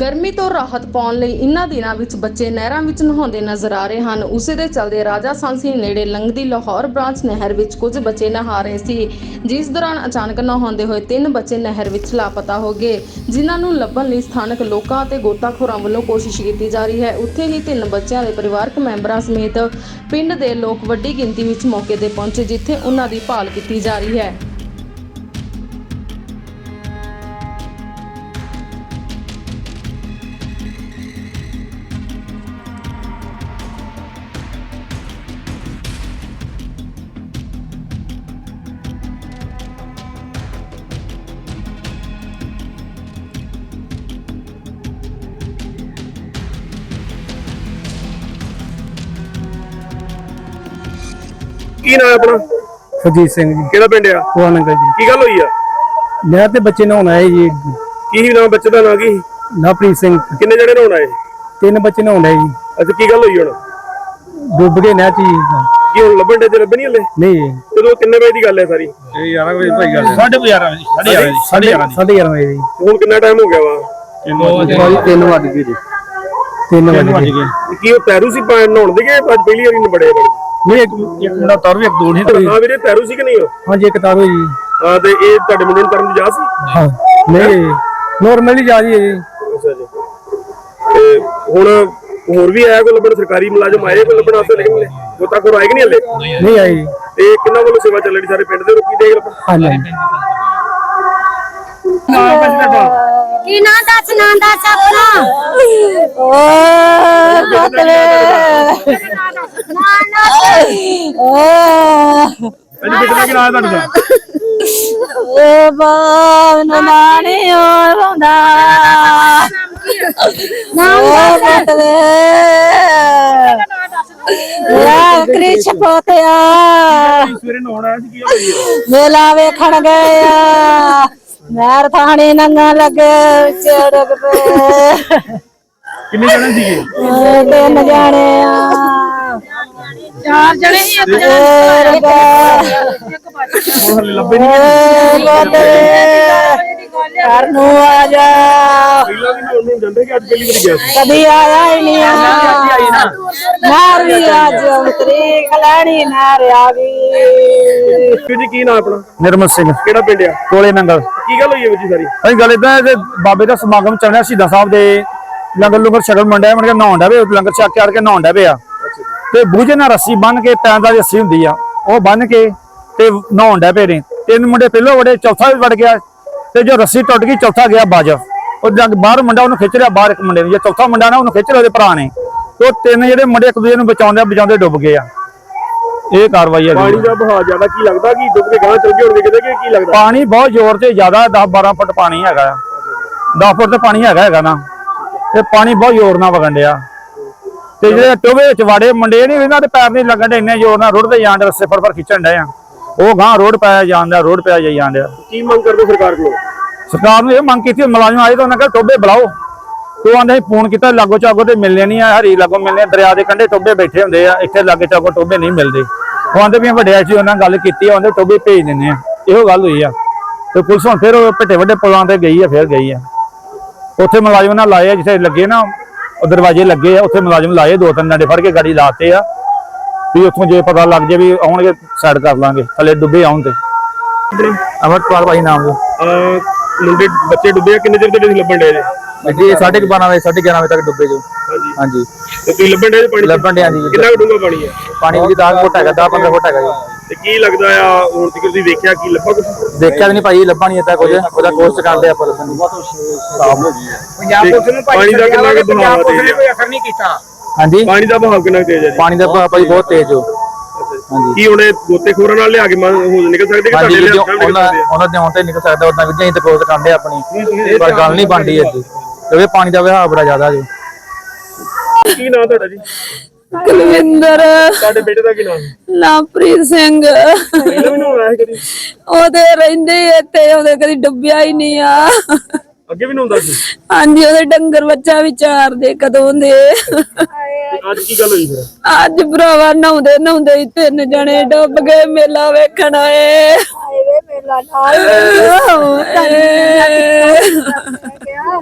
ਗਰਮੀ ਤੋਂ ਰਾਹਤ ਪਾਉਣ ਲਈ ਇਨ੍ਹਾਂ ਦਿਨਾਂ ਵਿੱਚ ਬੱਚੇ ਨਹਿਰਾਂ ਵਿੱਚ ਨਹਾਉਂਦੇ ਨਜ਼ਰ ਆ ਰਹੇ ਹਨ। ਉਸੇ ਦੇ ਚਲਦੇ ਰਾਜਾ ਸਾਂਸੀ ਨੇੜੇ ਲੰਘਦੀ ਲਾਹੌਰ ਬ੍ਰਾਂਚ ਨਹਿਰ ਵਿੱਚ ਕੁਝ ਬੱਚੇ ਨਹਾ ਰਹੇ ਸੀ, ਜਿਸ ਦੌਰਾਨ ਅਚਾਨਕ ਨਹਾਉਂਦੇ ਹੋਏ ਤਿੰਨ ਬੱਚੇ ਨਹਿਰ ਵਿੱਚ ਲਾਪਤਾ ਹੋ ਗਏ, ਜਿਨ੍ਹਾਂ ਨੂੰ ਲੱਭਣ ਲਈ ਸਥਾਨਕ ਲੋਕਾਂ ਅਤੇ ਗੋਤਾਖੋਰਾਂ ਵੱਲੋਂ ਕੋਸ਼ਿਸ਼ ਕੀਤੀ ਜਾ ਰਹੀ ਹੈ। ਉੱਥੇ ਹੀ ਤਿੰਨ ਬੱਚਿਆਂ ਦੇ ਪਰਿਵਾਰਕ ਮੈਂਬਰਾਂ ਸਮੇਤ ਪਿੰਡ ਦੇ ਲੋਕ ਵੱਡੀ ਗਿਣਤੀ ਵਿੱਚ ਮੌਕੇ ਤੇ ਪਹੁੰਚੇ, ਜਿੱਥੇ ਉਹਨਾਂ ਦੀ ਭਾਲ ਕੀਤੀ ਜਾ ਰਹੀ ਹੈ। ਕੀ ਨਾਮ ਹੈ ਆਪਣਾ? ਸੁਰਜੀਤ ਸਿੰਘ ਜੀ। ਕਿਹੜਾ ਪਿੰਡ ਆ? ਉਹ ਨੰਗਲ ਜੀ। ਕੀ ਗੱਲ ਹੋਈ ਆ? ਨਹਿਰ ਤੇ ਬੱਚੇ ਨਹਾਉਣ ਆਏ ਜੀ। ਕੀ ਨਾਮ ਬੱਚੇ ਦਾ ਨਾਂ ਕੀ ਲਵਪ੍ਰੀਤ ਸਿੰਘ। ਕਿੰਨੇ ਜਣੇ ਨਹਾਉਣ ਆਏ? ਤਿੰਨ ਬੱਚੇ ਨਹਾਉਣ ਆਏ ਜੀ। ਅੱਛਾ ਕੀ ਗੱਲ ਹੋਈ ਹੁਣ? ਡੁੱਬ ਗਏ ਨਹਿਰ ਚ ਜੀ। ਕੀ ਹੁਣ ਲੱਭਣ ਦੇ ਤੇ ਲੱਭੇ ਨਹੀਂ ਹਲੇ? ਨਹੀਂ। ਜੀ ਕਦੋਂ ਕਿੰਨੇ ਵਜੇ ਦੀ ਗੱਲ ਹੈ ਸਾਰੀ? ਇਹ 11 ਵਜੇ ਭਾਈ ਗੱਲ ਸਾਢੇ 11 ਵਜੇ ਸਾਢੇ 11 ਵਜੇ ਸਾਢੇ 11 ਵਜੇ। ਜੀ। ਹੁਣ ਕਿੰਨਾ ਟਾਈਮ ਹੋ ਗਿਆ ਵਾ? ਭਾਈ 3 ਵਜੇ ਗਏ ਜੀ। 3 ਵਜੇ ਗਏ। ਕੀ ਉਹ ਤੈਰੂ ਸੀ ਪਾ- ਨਹਾਉਣ ਦੇ ਗਏ? ਅੱਜ ਪਹਿਲੀ ਵਾਰੀ ਨਬੜੇ ਨਹੀਂ ਇੱਕ ਇੱਕ ਮੁੰਡਾ ਤਰ ਵੀ ਇੱਕ ਦੋ ਨਹੀਂ ਹਾਂ ਵੀਰੇ ਤੈਰੂ ਸੀ ਕਿ ਨਹੀਂ ਉਹ ਹਾਂਜੀ ਇੱਕ ਤਾਰੋ ਜੀ। ਹਾਂ ਤੇ ਇਹ ਤੁਹਾਡੇ ਮੁੰਡੇ ਨੂੰ ਕਰਨ ਦੀ ਜਾ ਸੀ? ਹਾਂ ਨਹੀਂ ਨੋਰਮਲੀ ਜਾ ਹੈ ਜੀ। ਅੱਛਾ ਜੀ। ਤੇ ਹੁਣ ਹੋਰ ਵੀ ਆਇਆ ਕੋਈ ਲੱਭਣ? ਸਰਕਾਰੀ ਮੁਲਾਜ਼ਮ ਆਏ ਕੋਈ ਲੱਭਣ ਵਾਸਤੇ ਲੇਕਿਨ ਗੋਤਾ ਕੋਰ ਆਏ ਕਿ ਨਹੀਂ ਹਲੇ? ਨਹੀਂ ਆਈ ਜੀ ਤੇ ਕਿੰਨਾ ਵੱਲੋਂ ਸੇਵਾ ਚੱਲ ਰਹੀ ਸਾਰੇ ਪਿੰਡ ਦੇ ਲੋਕੀ ਦੇਖ ਲੱਭਣ? ਹਾਂਜੀ ਕੀ ਨਾਂ ਦੱਸ ਨਾਂ ਦੱਸ ਆਪਣਾ? ਓ ਬਤਲੇ ਓ ਅੱਜ ਕਿੰਨਾ ਕਿਹਾ ਤੁਹਾਡਾ ਦਾ ਓ ਬਾਵਨ ਨਾਣੇ ਓ ਰੋਂਦਾ ਓ ਬਤਲੇ ਲਾ ਕ੍ਰਿਸ਼ ਪੋਤਿਆ ਸਵੇਰੇ ਨਹਾਉਣ ਆਇਆ ਸੀ ਕੀ ਹੋਈ ਹੈ ਮੇਲਾ ਵੇਖਣ ਗਏ ਆ। ਨਹਿਰ ਥਾਣੀ ਨੰਗਾ ਲੱਗੇ ਚੜਕ ਪੇ ਕਿੰਨੇ ਜਣੇ ਸੀਗੇ? ਤਿੰਨ ਜਾਣੇ ਆ। ਚਾਰ ਜਣੇ ਹੀ ਹੁਣ ਹਲੇ ਲੱਭੇ ਘਰ ਨੂੰ ਆ ਜਾ। ਪਹਿਲਾਂ ਵੀ ਨਹਾਉਣ ਨੂੰ ਜਾਂਦੇ ਕਿ ਅੱਜ ਪਹਿਲੀ ਵਾਰੀ ਗਿਆ ਸੀ। ਕਦੀ ਆਇਆ ਹੀ ਨਹੀਂ ਆ। ਨਾਰ ਵੀ ਅੱਜ ਉਤਰੀ ਖਲਾਣੀ ਨਾਰ ਆ ਗਈ। ਕਿਉਂ ਜੀ ਕੀ ਨਾਮ ਆਪਣਾ? ਨਿਰਮਲ ਸਿੰਘ। ਕਿਹੜਾ ਪਿੰਡ ਆ? ਕੋਲੇ ਨੰਗਲ। ਕੀ ਗੱਲ ਹੋਈ ਹੈ ਵਿੱਚ ਸਾਰੀ? ਅਸੀਂ ਗੱਲ ਇਦਾਂ ਕਿ ਬਾਬੇ ਦਾ ਸਮਾਗਮ ਚੱਲ ਰਿਹਾ ਸ਼ਹੀਦਾਂ ਸਾਹਿਬ ਦੇ ਲੰਗਰ ਲੰਗਰ ਛਕਣ ਮੰਡਿਆ ਮਣ ਕੇ ਨਹਾਉਣ ਡਿਆ ਵੇ ਲੰਗਰ ਛਕ ਕੇ ਆੜ ਕੇ ਨਹਾਉਣ ਡਿਆ ਪਿਆ ਤੇ ਬੂਝੇ ਨਾਲ ਰੱਸੀ ਬੰਨ ਕੇ ਪੈਰਾਂ ਦਾ ਰੱਸੀ ਹੁੰਦੀ ਆ ਉਹ ਬੰਨ ਕੇ ਤੇ ਨਹਾਉਣ ਡਿਆ ਪਏ ਨੇ। ਤਿੰਨ ਮੁੰਡੇ ਪਹਿਲੋਂ ਵੜੇ ਚੌਥਾ ਵੀ ਵੜ ਗਿਆ ਤੇ ਜੋ ਰੱਸੀ ਟੁੱਟ ਗਈ ਚੌਥਾ ਗਿਆ ਬਾਜ। ਉਹ ਜਦ ਬਾਹਰ ਮੁੰਡਾ ਉਹਨੂੰ ਖਿੱਚ ਰਿਹਾ ਬਾਹਰ ਇੱਕ ਮੁੰਡੇ ਨੂੰ। ਜੇ ਚੌਥਾ ਮੁੰਡਾ ਨਾ ਉਹਨੂੰ ਖਿੱਚ ਰਿਹਾ ਉਹਦੇ ਭਰਾ ਨੇ। ਉਹ ਤਿੰਨ ਜਿਹੜੇ ਮੁੰਡੇ ਇੱਕ ਦੂਜੇ ਨੂੰ ਬਚਾਉਂਦੇ ਬਚਾਉਂਦੇ ਡੁੱਬ ਗਏ ਆ। ਇਹ ਕਾਰਵਾਈ ਹੈ ਪਾਣੀ ਦਾ ਬਹਾਅ ਜ਼ਿਆਦਾ ਕੀ ਲੱਗਦਾ? ਕਿ ਡੁੱਬ ਕੇ ਗਾਂ ਚਲ ਗਏ ਹੋਣਗੇ ਕਿਤੇ ਕਿ ਕੀ ਲੱਗਦਾ? ਪਾਣੀ ਬਹੁਤ ਜ਼ੋਰ ਤੇ ਜ਼ਿਆਦਾ 10 12 ਫੁੱਟ ਪਾਣੀ ਹੈਗਾ ਆ। 10 ਫੁੱਟ ਤੇ ਪਾਣੀ ਹੈਗਾ ਹੈਗਾ ਨਾ। ਤੇ ਪਾਣੀ ਬਹੁਤ ਜ਼ੋਰ ਨਾਲ ਵਗਣ ਡਿਆ। ਤੇ ਜਿਹੜੇ ਟੋਵੇ ਵਿੱਚ ਵਾੜੇ ਮੁੰਡੇ ਨਹੀਂ ਇਹਨਾਂ ਦੇ ਪੈਰ ਨਹੀਂ ਲੱਗਣ ਦੇ ਇੰਨੇ ਜ਼ੋਰ ਨਾਲ ਰੁੜਦੇ ਜਾਣ ਦੇ ਰਸੇ ਫੜ ਫੜ ਖਿੱਚਣ ਡਏ ਆ। ਉਹ ਗਾਂ ਰੋਡ ਪਾਇਆ ਜਾਂਦਾ ਰੋਡ ਪਿਆ ਜਾਈ ਜਾਂਦਿਆ ਕੀ ਮੰਗ ਕਰਦੇ ਸਰਕਾਰ ਕੋਲੋਂ? ਸਰਕਾਰ ਨੂੰ ਇਹ ਮੰਗ ਕੀਤੀ ਮੁਲਾਜ਼ਮ ਆਏ ਤਾਂ ਉਹਨਾਂ ਕਹਿੰਦਾ ਟੋਬੇ ਬੁਲਾਓ। ਤੇ ਉਹ ਆਂਦੇ ਫੋਨ ਕੀਤਾ ਲਾਗੋ ਚਾਗੋ ਤੇ ਮਿਲਨੇ ਨਹੀਂ ਆ ਹਰੀ ਲਾਗੋ ਮਿਲਨੇ ਦਰਿਆ ਦੇ ਕੰਢੇ ਟੋਬੇ ਬੈਠੇ ਹੁੰਦੇ ਆ ਇੱਥੇ ਲਾਗੇ ਚਾਗੋ ਟੋਬੇ ਨਹੀਂ ਮਿਲਦੇ। ਉਹ ਆਂਦੇ ਵੀ ਵੱਡੇ ਸੀ ਉਹਨਾਂ ਨਾਲ ਗੱਲ ਕੀਤੀ ਆ ਆਂਦੇ ਟੋਬੇ ਭੇਜ ਦਿੰਦੇ ਆ। ਇਹੋ ਗੱਲ ਹੋਈ ਆ। ਤੇ ਪੁਲਿਸ ਹੁਣ ਫਿਰ ਉਹ ਭੱਟੇ ਵੱਡੇ ਪੁਲਾਂ ਤੇ ਗਈ ਆ ਫਿਰ ਗਈ ਆ। ਉੱਥੇ ਮੁਲਾਜ਼ਮ ਨਾਲ ਲਾਏ ਜਿੱਥੇ ਲੱਗੇ ਨਾ ਉਹ ਦਰਵਾਜ਼ੇ ਲੱਗੇ ਆ ਉੱਥੇ ਮੁਲਾਜ਼ਮ ਲਾਏ ਦੋ ਤਿੰਨ ਡੰਡੇ ਫੜ ਕੇ ਗਾੜੀ ਲਾਤੇ ਆ। ਵੀ ਉੱਥੋਂ ਜੇ ਪਤਾ ਲੱਗ ਜੇ ਵੀ ਆਉਣਗੇ ਸਾਈਡ ਕਰ ਲਾਂਗੇ ਥੱਲੇ ਡੁੱਬੇ ਆਉਣ ਤੇ। ਅਮਰਪਾਲ ਭਾਈ ਨਾਮ ਉਹ। ਮੁੰਡੇ ਬੱਚੇ ਡੁੱਬੇ ਆ, ਕਿੰਨੇ ਚਿਰ ਤੁਸੀਂ ਲੱਭਣ ਡਏ ਜੇ? ਜੀ 12:30 ਵਜੇ 11:30 ਵਜੇ ਤੱਕ ਡੁੱਬੇ ਜੋ ਹਾਂਜੀ। ਹਾਂਜੀ। ਤੇ ਤੁਸੀਂ ਲੱਭਣ ਜੇ ਪਾਣੀ? ਲੱਭਣ ਡਿਆ ਜੀ। ਕਿੰਨਾ ਡੂੰਘਾ ਪਾਣੀ ਹੈ? ਪਾਣੀ ਵੀ 10 ਫੁੱਟ ਹੈਗਾ 10 15 ਫੁੱਟ ਹੈਗਾ ਜੀ। ਤੇ ਕੀ ਲੱਗਦਾ ਆ ਹੁਣ ਤੱਕ ਤੁਸੀਂ ਵੇਖਿਆ ਕੀ ਲੱਭਾ ਕੁਝ ਦੇਖਿਆ ਵੀ ਨਹੀਂ ਭਾਈ ਲੱਭਾ ਨਹੀਂ ਇੱਦਾਂ ਕੁਝ ਉਹਦਾ ਕੋਸ਼ਟ ਕਰਦੇ ਆਪਾਂ ਲੱਭਣ ਦੀ ਪੰਜਾਬ ਪੁਲਿਸ ਨੂੰ ਭਾਈ ਪਾਣੀ ਦਾ ਕਿੰਨਾ ਕੁ ਪੰਜਾਬ ਪੁਲਿਸ ਨੇ ਤੇਜ਼ ਕੋਈ ਅਸਰ ਨਹੀਂ ਕੀਤਾ। ਹਾਂਜੀ? ਪਾਣੀ ਦਾ ਬਹਾਅ ਕਿੰਨਾ ਕੁ ਤੇਜ਼ ਹੈ ਜੀ? ਪਾਣੀ ਦਾ ਭਾਅ ਭਾਈ ਬਹੁਤ ਤੇਜ਼ ਹੋ ਕੀ ਹੁਣ ਗੋਤੇਖੋਰਾਂ ਨਾਲ ਲਿਆ ਕੇ ਮਨ ਹੋ ਨਿਕਲ ਸਕਦੇ ਕਿ ਹਾਂਜੀ ਤੁਹਾਡੇ ਕੇ ਉਹਨਾਂ? ਉਹਨਾਂ ਦੇ ਆਉਣ ਤੇ ਨਿਕਲ ਸਕਦਾ ਉਦਾਂ ਵੀ ਅਸੀਂ ਤੇ ਕੋਸ਼ਟ ਕਰਦੇ ਆਪਣੀ। ਪਰ ਗੱਲ ਨਹੀਂ ਬਣਦੀ ਇੱਥੇ। ਕਿਉਂਕਿ ਪਾਣੀ ਦਾ ਵਹਾਅ ਬੜਾ ਜ਼ਿਆਦਾ ਜੀ। ਕੀ ਨਾਮ ਤੁਹਾਡਾ ਜੀ? ਕੁਲਵਿੰਦਰ। ਤੁਹਾਡੇ ਬੇਟੇ ਦਾ ਕੀ ਨਾਮ? ਲਵਪ੍ਰੀਤ ਸਿੰਘ। ਪਹਿਲਾਂ ਵੀ ਨਹਾਉਣਾ ਹੈ ਕਦੀ? ਉਹਦੇ ਰਹਿੰਦੇ ਇੱਥੇ ਉਹਦੇ ਕਦੀ ਡੁੱਬਿਆ ਹੀ ਨਹੀਂ ਆ। ਅੱਗੇ ਵੀ ਨਹਾਉਂਦਾ ਸੀ? ਹਾਂਜੀ ਉਹਦੇ ਡੰਗਰ ਬੱਚਾ ਵੀ ਚਾਰਦੇ ਕਦੋਂ ਦੇ। ਤੇ ਅੱਜ ਕੀ ਗੱਲ ਹੋਈ ਫਿਰ? ਅੱਜ ਭਰਾਵਾ ਨਹਾਉਂਦੇ ਨਹਾਉਂਦੇ ਹੀ ਤਿੰਨ ਜਣੇ ਡੁੱਬ ਗਏ ਮੇਲਾ ਵੇਖਣ ਆਏ। ਆਏ ਵੇ ਮੇਲਾ ਨਾਲ।